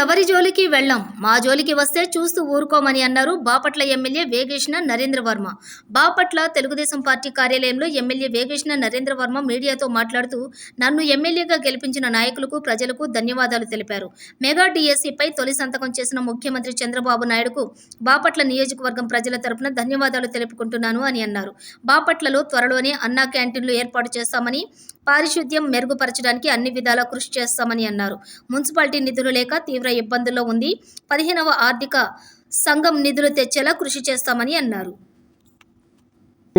ఎవరి జోలికి వెళ్ళాం? మా జోలికి వస్తే చూస్తూ ఊరుకోమని అన్నారు బాపట్ల ఎమ్మెల్యే వేగేష్ణ నరేంద్ర వర్మ బాపట్ల తెలుగుదేశం పార్టీ కార్యాలయంలో ఎమ్మెల్యే వేగేష్ణ నరేంద్ర వర్మ మీడియాతో మాట్లాడుతూ నన్ను ఎమ్మెల్యేగా గెలిపించిన నాయకులకు ప్రజలకు ధన్యవాదాలు తెలిపారు. మెగా డిఎస్సిపై తొలి సంతకం చేసిన ముఖ్యమంత్రి చంద్రబాబు నాయుడుకు బాపట్ల నియోజకవర్గం ప్రజల తరపున ధన్యవాదాలు తెలుపుకుంటున్నాను అని అన్నారు. బాపట్లలో త్వరలోనే అన్నా క్యాంటీన్లు ఏర్పాటు చేస్తామని పారిశుద్ధ్యం మెరుగుపరచడానికి అన్ని విధాలా కృషి చేస్తామని అన్నారు. మున్సిపాలిటీ నిధులు లేక తీవ్ర ఇబ్బందుల్లో ఉంది. పదిహేనవ ఆర్థిక సంఘం నిధులు తెచ్చేలా కృషి చేస్తామని అన్నారు.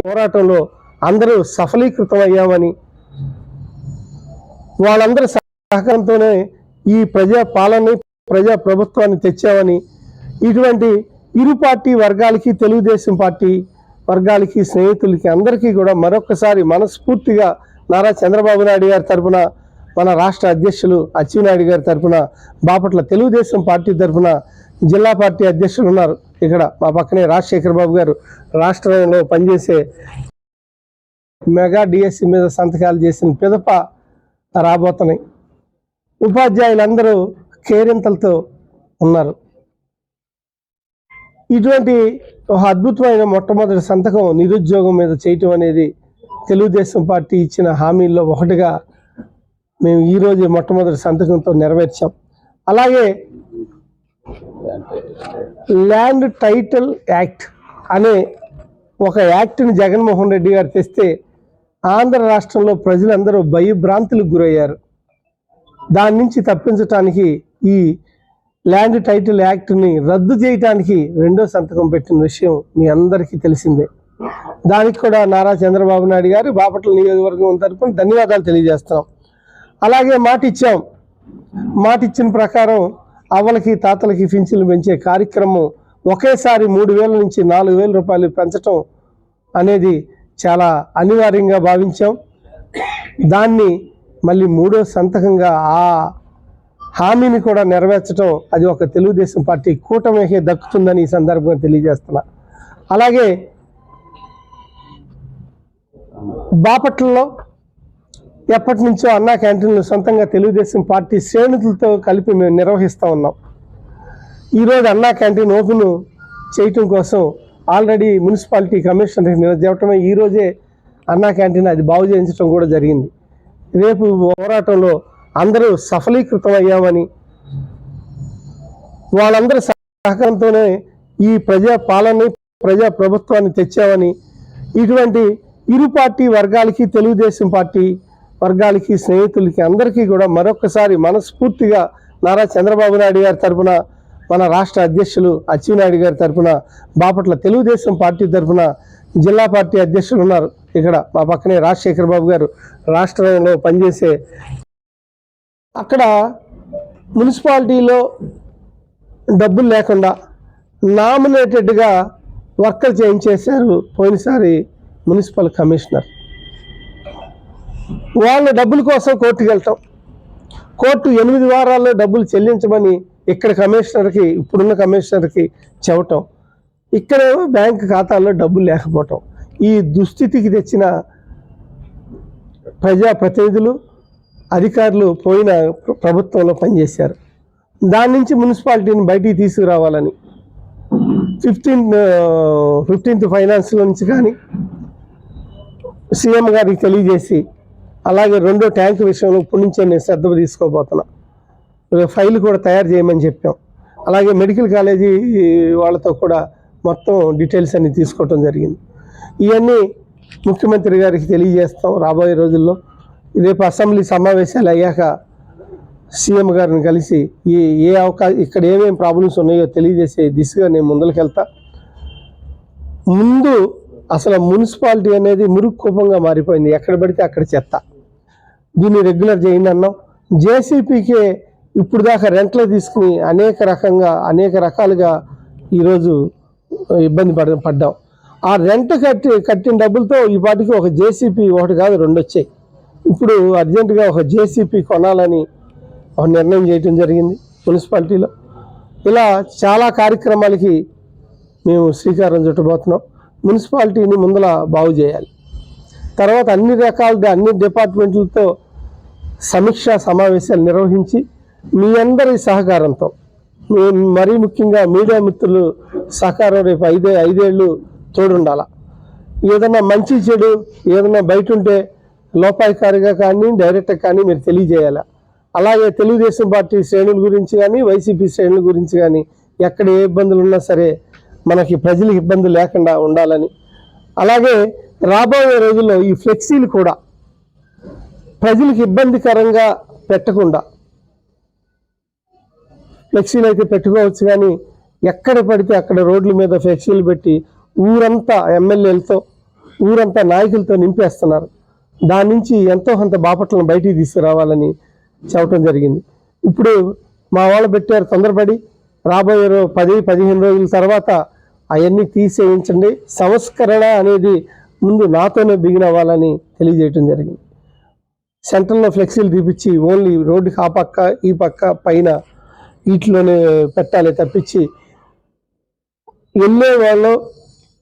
పోరాటంలో అందరూ సఫలీకృతం అయ్యామని వాళ్ళందరి సహకారంతోనే ఈ ప్రజా పాలన ప్రజా ప్రభుత్వాన్ని తెచ్చామని ఇటువంటి ఇరు పార్టీ వర్గాలకి తెలుగుదేశం పార్టీ వర్గాలకి స్నేహితులకి అందరికీ కూడా మరొకసారి మనస్ఫూర్తిగా నారా చంద్రబాబు నాయుడు గారి తరపున మన రాష్ట్ర అధ్యక్షులు అచ్చెన్నాయుడు గారి తరపున బాపట్ల తెలుగుదేశం పార్టీ తరపున జిల్లా పార్టీ అధ్యక్షులు ఉన్నారు. ఇక్కడ మా పక్కనే రాజశేఖర్ బాబు గారు రాష్ట్రంలో పనిచేసే మెగా డిఎస్సి మీద సంతకాలు చేసిన పిదప రాబోతున్నాయి. ఉపాధ్యాయులందరూ కేరింతలతో ఉన్నారు. ఇటువంటి ఒక అద్భుతమైన మొట్టమొదటి సంతకం నిరుద్యోగం మీద చేయటం అనేది తెలుగుదేశం పార్టీ ఇచ్చిన హామీల్లో ఒకటిగా మేము ఈరోజు మొట్టమొదటి సంతకంతో నెరవేర్చాం. అలాగే ల్యాండ్ టైటిల్ యాక్ట్ అనే ఒక యాక్ట్ని జగన్మోహన్ రెడ్డి గారు తెస్తే ఆంధ్ర రాష్ట్రంలో ప్రజలందరూ భయభ్రాంతులకు గురయ్యారు. దాని నుంచి తప్పించటానికి ఈ ల్యాండ్ టైటిల్ యాక్ట్ని రద్దు చేయటానికి రెండో సంతకం పెట్టిన విషయం మీ అందరికీ తెలిసిందే. దానికి కూడా నారా చంద్రబాబు నాయుడు గారు బాపట్ల నియోజకవర్గం తరపున ధన్యవాదాలు తెలియజేస్తున్నాం. అలాగే మాట ఇచ్చాం మాట ఇచ్చిన ప్రకారం అవ్వలకి తాతలకి పింఛన్లు పెంచే కార్యక్రమం ఒకేసారి మూడు వేల నుంచి నాలుగు వేల రూపాయలు పెంచటం అనేది చాలా అనివార్యంగా భావించాం. దాన్ని మళ్ళీ మూడో సంతకంగా ఆ హామీని కూడా నెరవేర్చడం అది ఒక తెలుగుదేశం పార్టీ కూటమికే దక్కుతుందని ఈ సందర్భంగా తెలియజేస్తున్నా. అలాగే బాపట్లలో ఎప్పటి నుంచో అన్నా క్యాంటీన్లు సొంతంగా తెలుగుదేశం పార్టీ శ్రేణులతో కలిపి మేము నిర్వహిస్తూ ఉన్నాం. ఈరోజు అన్నా క్యాంటీన్ ఓపెన్ చేయటం కోసం ఆల్రెడీ మున్సిపాలిటీ కమిషనర్ చెప్పడమే ఈరోజే అన్నా క్యాంటీన్ అది బాగు చేయించడం కూడా జరిగింది. రేపు పోరాటంలో అందరూ సఫలీకృతం అయ్యామని వాళ్ళందరి సహకారంతోనే ఈ ప్రజా పాలనని ప్రజా ప్రభుత్వాన్ని తెచ్చామని ఇటువంటి ఇరు పార్టీ వర్గాలకి తెలుగుదేశం పార్టీ వర్గాలకి స్నేహితులకి అందరికీ కూడా మరొకసారి మనస్ఫూర్తిగా నారా చంద్రబాబు నాయుడు గారి తరపున మన రాష్ట్ర అధ్యక్షులు అచ్చెన్నాయుడు గారి తరపున బాపట్ల తెలుగుదేశం పార్టీ తరపున జిల్లా పార్టీ అధ్యక్షులు ఉన్నారు ఇక్కడ మా పక్కనే రాజశేఖర్ బాబు గారు రాష్ట్రంలో పనిచేసే. అక్కడ మున్సిపాలిటీలో డబ్బులు లేకుండా నామినేటెడ్గా వర్కర్ చేయించేశారు పోయినసారి మున్సిపల్ కమిషనర్. వాళ్ళ డబ్బుల కోసం కోర్టుకు వెళ్తాం. కోర్టు ఎనిమిది వారాల్లో డబ్బులు చెల్లించమని ఇక్కడ కమిషనర్కి ఇప్పుడున్న కమిషనర్కి చెప్పటం ఇక్కడేమో బ్యాంక్ ఖాతాల్లో డబ్బులు లేకపోవటం. ఈ దుస్థితికి తెచ్చిన ప్రజాప్రతినిధులు అధికారులు పోయిన ప్రభుత్వంలో పనిచేశారు. దాని నుంచి మున్సిపాలిటీని బయటికి తీసుకురావాలని. ఫిఫ్టీన్ ఫిఫ్టీన్త్ ఫైనాన్స్ నుంచి కానీ సీఎం గారికి తెలియజేసి అలాగే రెండో ట్యాంక్ విషయంలో ఇప్పటి నుంచే నేను శ్రద్ధ తీసుకోబోతున్నా. ఫైల్ కూడా తయారు చేయమని చెప్పాం. అలాగే మెడికల్ కాలేజీ వాళ్ళతో కూడా మొత్తం డీటెయిల్స్ అన్ని తీసుకోవటం జరిగింది. ఇవన్నీ ముఖ్యమంత్రి గారికి తెలియజేస్తాం రాబోయే రోజుల్లో. రేపు అసెంబ్లీ సమావేశాలు అయ్యాక సీఎం గారిని కలిసి ఈ ఏ అవకాశం ఇక్కడ ఏమేమి ప్రాబ్లమ్స్ ఉన్నాయో తెలియజేసే దిశగా నేను ముందరికెళ్తా ముందు అసలు మున్సిపాలిటీ అనేది మురుగు మారిపోయింది. ఎక్కడ పడితే అక్కడ చెత్త. దీన్ని రెగ్యులర్ చేయండి అన్నాం. జేసీపీకే ఇప్పుడు దాకా రెంట్లో తీసుకుని అనేక రకంగా అనేక రకాలుగా ఈరోజు ఇబ్బంది పడ పడ్డాం. ఆ రెంట్ కట్టి కట్టిన డబ్బులతో ఈ పాటికి ఒక జేసీపీ ఒకటి కాదు రెండు వచ్చాయి. ఇప్పుడు అర్జెంటుగా ఒక జేసీపీ కొనాలని ఒక నిర్ణయం చేయటం జరిగింది మున్సిపాలిటీలో. ఇలా చాలా కార్యక్రమాలకి మేము శ్రీకారం చుట్టబోతున్నాం. మున్సిపాలిటీని ముందల బాగు చేయాలి. తర్వాత అన్ని రకాల అన్ని డిపార్ట్మెంట్లతో సమీక్షా సమావేశాలు నిర్వహించి మీ అందరి సహకారంతో మీ- మరీ ముఖ్యంగా మీడియా మిత్రులు సహకారం రేపు ఐదే ఐదేళ్ళు తోడుండాల. ఏదన్నా మంచి చెడు ఏదన్నా బయట ఉంటే లోపాయికారిగా కానీ డైరెక్ట్గా కానీ మీరు తెలియజేయాలి. అలాగే తెలుగుదేశం పార్టీ శ్రేణుల గురించి కానీ వైసీపీ శ్రేణుల గురించి కానీ ఎక్కడ ఏ ఇబ్బందులు ఉన్నా సరే మనకి ప్రజలకు ఇబ్బంది లేకుండా ఉండాలని. అలాగే రాబోయే రోజుల్లో ఈ ఫ్లెక్సీలు కూడా ప్రజలకు ఇబ్బందికరంగా పెట్టకుండా ఫ్లెక్సీలు అయితే పెట్టుకోవచ్చు కానీ ఎక్కడ పడితే అక్కడ రోడ్ల మీద ఫ్లెక్సీలు పెట్టి ఊరంతా ఎమ్మెల్యేలతో ఊరంతా నాయకులతో నింపేస్తున్నారు. దాని నుంచి ఎంతో కొంత బాపట్లను బయటికి తీసుకురావాలని చెప్పడం జరిగింది. ఇప్పుడు మా వాళ్ళు పెట్టారు తొందరపడి రాబోయే రో పది పదిహేను రోజుల తర్వాత అవన్నీ తీసేయించండి. సంస్కరణ అనేది ముందు నాతోనే బిగిన్ అవ్వాలని తెలియజేయటం జరిగింది. సెంటర్లో ఫ్లెక్సీలు తీపిచ్చి ఓన్లీ రోడ్డుకి ఆ పక్క ఈ పక్క పైన వీటిలోనే పెట్టాలి తప్పించి వెళ్ళే వాళ్ళు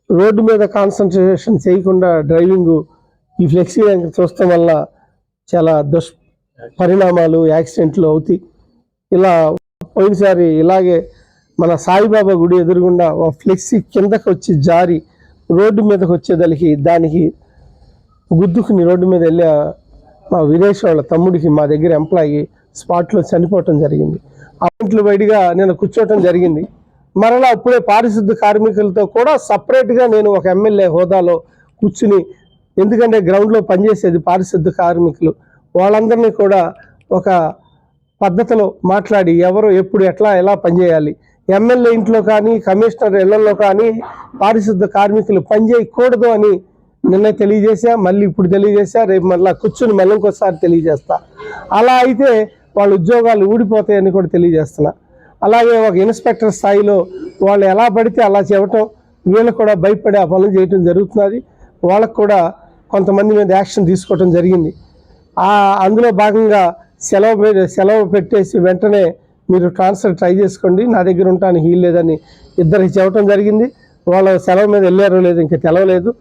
రోడ్డు మీద కాన్సన్ట్రేషన్ చేయకుండా డ్రైవింగ్ ఈ ఫ్లెక్సీ చూస్తాం వల్ల చాలా దుష్ పరిణామాలు యాక్సిడెంట్లు అవుతాయి. ఇలా పోయినసారి ఇలాగే మన సాయిబాబా గుడి ఎదురుగుండా ఒక ఫ్లెక్సీ కిందకు వచ్చి జారి రోడ్డు మీదకి వచ్చేదలికి దానికి గుద్దుకుని రోడ్డు మీద వెళ్ళే మా విదేశ్ వాళ్ళ తమ్ముడికి మా దగ్గర ఎంప్లాయీ స్పాట్లో చనిపోవటం జరిగింది. అప్పట్లో బయటగా నేను కూర్చోవటం జరిగింది. మరలా అప్పుడే పారిశుద్ధ కార్మికులతో కూడా సపరేట్గా నేను ఒక ఎమ్మెల్యే హోదాలో కూర్చుని ఎందుకంటే గ్రౌండ్లో పనిచేసేది పారిశుద్ధ కార్మికులు వాళ్ళందరినీ కూడా ఒక పద్ధతిలో మాట్లాడి ఎవరు ఎప్పుడు ఎట్లా ఎలా పనిచేయాలి ఎమ్మెల్యే ఇంట్లో కానీ కమిషనర్ ఇళ్ళలో కానీ పారిశుద్ధ కార్మికులు పనిచేయకూడదు అని నిన్న తెలియజేశా మళ్ళీ ఇప్పుడు తెలియజేశా రేపు మళ్ళీ కూర్చుని మళ్ళీ ఇంకోసారి తెలియజేస్తా. అలా అయితే వాళ్ళ ఉద్యోగాలు ఊడిపోతాయని కూడా తెలియజేస్తున్నా. అలాగే ఒక ఇన్స్పెక్టర్ స్థాయిలో వాళ్ళు ఎలా పడితే అలా చెప్పటం వీళ్ళు కూడా భయపడి ఆ పనులు చేయటం జరుగుతున్నది. వాళ్ళకు కూడా కొంతమంది మీద యాక్షన్ తీసుకోవటం జరిగింది. అందులో భాగంగా సెలవు పె- సెలవు పెట్టేసి వెంటనే మీరు ట్రాన్స్ఫర్ ట్రై చేసుకోండి. నా దగ్గర ఉంటాను హీల్ లేదని ఇద్దరికి చెప్పడం జరిగింది. వాళ్ళు సెలవు మీద వెళ్ళారో లేదు ఇంకా తెలవలేదు.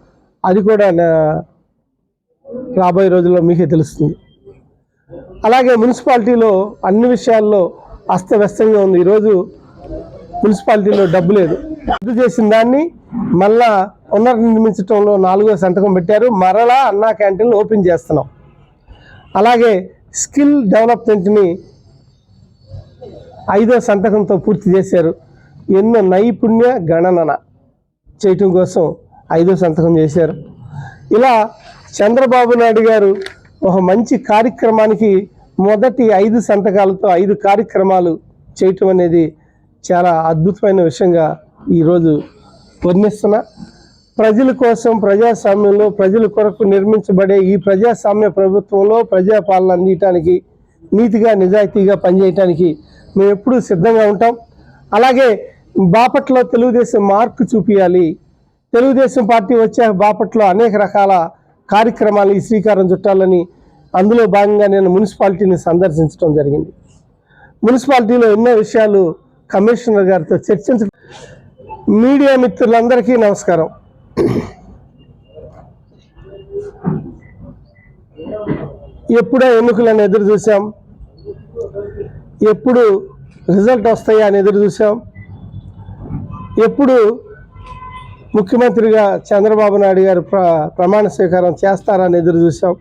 అది కూడా నా- రాబోయే రోజుల్లో మీకే తెలుస్తుంది. అలాగే మున్సిపాలిటీలో అన్ని విషయాల్లో అస్తవ్యస్తంగా ఉంది. ఈరోజు మున్సిపాలిటీలో డబ్బు లేదు. రద్దు చేసిన దాన్ని మళ్ళా పునర్నిర్మించడంలో నాలుగో సంతకం పెట్టారు. మరలా అన్నా క్యాంటీన్లు ఓపెన్ చేస్తున్నాం. అలాగే స్కిల్ డెవలప్మెంట్ని ఐదో సంతకంతో పూర్తి చేశారు. ఎన్నో నైపుణ్య గణన చేయటం కోసం ఐదో సంతకం చేశారు. ఇలా చంద్రబాబు నాయుడు గారు ఒక మంచి కార్యక్రమానికి మొదటి ఐదు సంతకాలతో ఐదు కార్యక్రమాలు చేయటం అనేది చాలా అద్భుతమైన విషయంగా ఈరోజు వర్ణిస్తున్నా. ప్రజల కోసం ప్రజాస్వామ్యంలో ప్రజల కొరకు నిర్మించబడే ఈ ప్రజాస్వామ్య ప్రభుత్వంలో ప్రజాపాలన అందించడానికి నీతిగా నిజాయితీగా పనిచేయటానికి మేము ఎప్పుడూ సిద్ధంగా ఉంటాం. అలాగే బాపట్లో తెలుగుదేశం మార్కు చూపించాలి తెలుగుదేశం పార్టీ వచ్చే బాపట్లో అనేక రకాల కార్యక్రమాలు ఈ శ్రీకారం చుట్టాలని అందులో భాగంగా నేను మున్సిపాలిటీని సందర్శించడం జరిగింది. మున్సిపాలిటీలో ఎన్నో విషయాలు కమిషనర్ గారితో చర్చించ మీడియా మిత్రులందరికీ నమస్కారం. ఎప్పుడో ఎన్నికలను ఎదురు చూసాం ఎప్పుడు రిజల్ట్ వస్తాయా అని ఎదురు చూసాం. ఎప్పుడు ముఖ్యమంత్రిగా చంద్రబాబు నాయుడు గారు ప్ర ప్రమాణ స్వీకారం చేస్తారని ఎదురు చూసాం.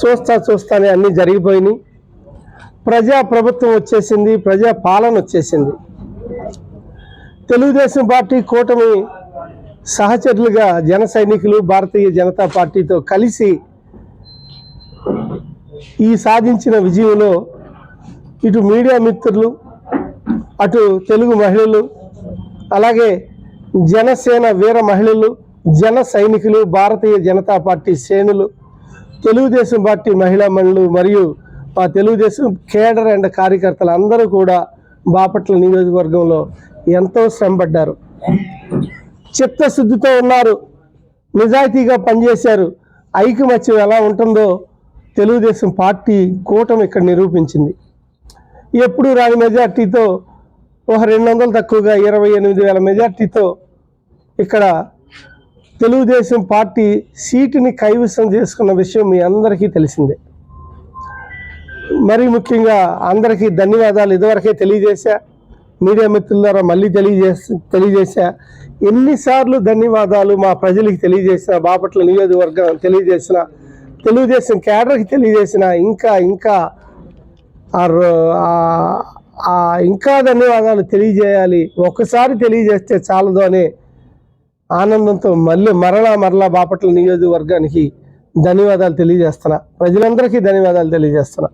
చూస్తా చూస్తానే అన్నీ జరిగిపోయినాయి. ప్రజా ప్రభుత్వం వచ్చేసింది ప్రజా పాలన వచ్చేసింది. తెలుగుదేశం పార్టీ కూటమి సహచరులుగా జన సైనికులు భారతీయ జనతా పార్టీతో కలిసి ఈ సాధించిన విజయంలో ఇటు మీడియా మిత్రులు అటు తెలుగు మహిళలు అలాగే జనసేన వీర మహిళలు జన సైనికులు భారతీయ జనతా పార్టీ శ్రేణులు తెలుగుదేశం పార్టీ మహిళా మండలు మరియు మా తెలుగుదేశం కేడర్ అండ్ కార్యకర్తలు అందరూ కూడా బాపట్ల నియోజకవర్గంలో ఎంతో శ్రమపడ్డారు. చిత్తశుద్ధితో ఉన్నారు. నిజాయితీగా పనిచేశారు. ఐకమత్యం ఎలా ఉంటుందో తెలుగుదేశం పార్టీ కూటమి ఇక్కడ నిరూపించింది. ఎప్పుడు రాని మెజార్టీతో ఒక రెండు వందలు తక్కువగా ఇరవై ఎనిమిది వేల మెజార్టీతో ఇక్కడ తెలుగుదేశం పార్టీ సీటుని కైవసం చేసుకున్న విషయం మీ అందరికీ తెలిసిందే. మరీ ముఖ్యంగా అందరికీ ధన్యవాదాలు. ఇదివరకే తెలియజేశా మీడియా మిత్రుల ద్వారా మళ్ళీ తెలియజేసి తెలియజేశా. ఎన్నిసార్లు ధన్యవాదాలు మా ప్రజలకు తెలియజేసిన బాపట్ల నియోజకవర్గం తెలియజేసిన తెలుగుదేశం క్యాడర్కి తెలియజేసిన ఇంకా ఇంకా ఇంకా ధన్యవాదాలు తెలియజేయాలి. ఒకసారి తెలియజేస్తే చాలదు అనే ఆనందంతో మళ్ళీ మరలా మరలా బాపట్ల నియోజకవర్గానికి ధన్యవాదాలు తెలియజేస్తున్నా. ప్రజలందరికీ ధన్యవాదాలు తెలియజేస్తున్నా.